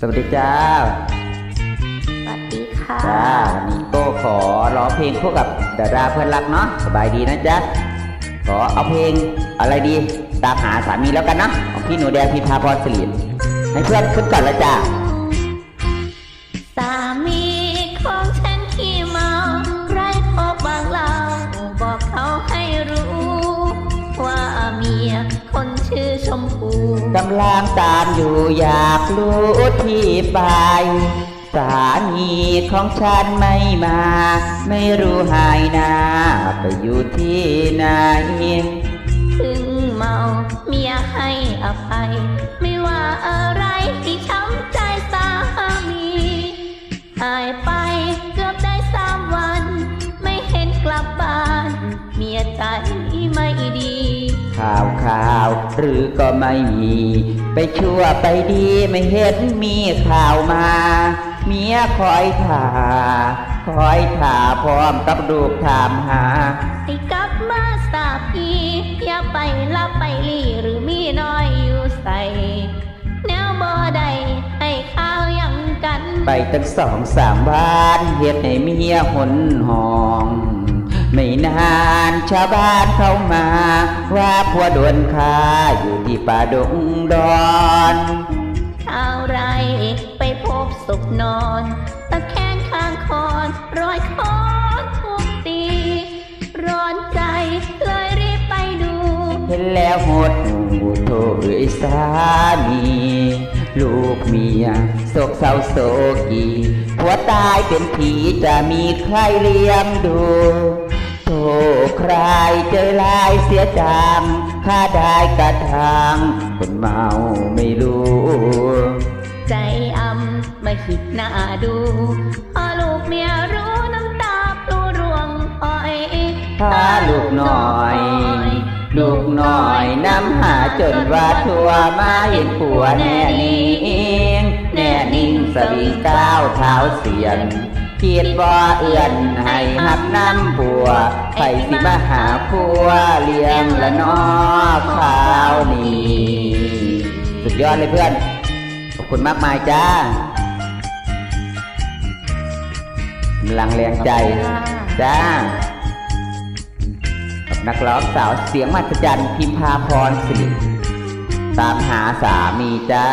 สวัสดีจ้า สวัสดีค่ะ จ้า วันนี้โก้ขอร้องเพลงคู่กับดาราเพื่อนรักเนาะ สบายดีนะจ๊ะ ขอเอาเพลงอะไรดี ตามหาสามีแล้วกันนะของพี่หนูแดงพิพาพรสิรินให้เพื่อนขึ้นก่อนละจ้า มพูกำลังตามอยู่อยากรู้ที่ไปสามีของฉันไม่มา ไม่รู้หายหนาไปอยู่ที่ไหนถึงเมาเมียให้อภัย ไม่ว่าอะไรที่ช้ำใจสามีหายไปเกือบได้สามวัน ไม่เห็นกลับบ้าน เมียใจไม่ดี ข่าวข่าวหรือก็ไม่มี ไปชั่วไปดีไม่เห็นมีข่าวมา เมียคอยถ่า คอยถ่าพร้อมกับลูกถามหาให้กลับมาสาพีอย่าไปลับไปลีหรือมีน้อยอยู่ใส่แนวบ่ได้ให้ข้าวยังกัน ไปตั้งสองสามวันเฮ็ดให้เมียหนหอง ไม่นานชาวบ้านเข้ามา ว่าผัวโดนฆ่าอยู่ที่ป่าดงดอนข้าวไรไปพบศพนอน ตะแคงข้างคอนรอยคอนทุกตี ร้อนใจเลยรีบไปดู เห็นแล้วหดหูโทเอ้ยสามีลูกเมียโศกเศร้าโศกีผัวตายเป็นผีจะมีใครเลี้ยงดู โทใครเจอลายเสียจังข้าได้กระทางคนเมาไม่รู้ ใจอำไม่คิดหน้าดูพอลูกเมียรู้น้ำตาพลูร่วงอ้อยพาลูกหน่อย ลูกหน่อยน้ำหาจนว่าทั่วมาเห็นผัวแน่นิ่งแน่นิ่งสวิงก้าวเท้าเสียน คิดบ่เอื่อนให้หับน้ำผัวไปสิมาหาผัวเลี้ยงละนอข้าวนี่สุดยอดเลยเพื่อน ขอบคุณมากมายจ้ากำลังแรงใจ จ้ากับนักร้องสาวเสียงมหัศจรรย์พิมพาพรสิริตามหาสามีจ้า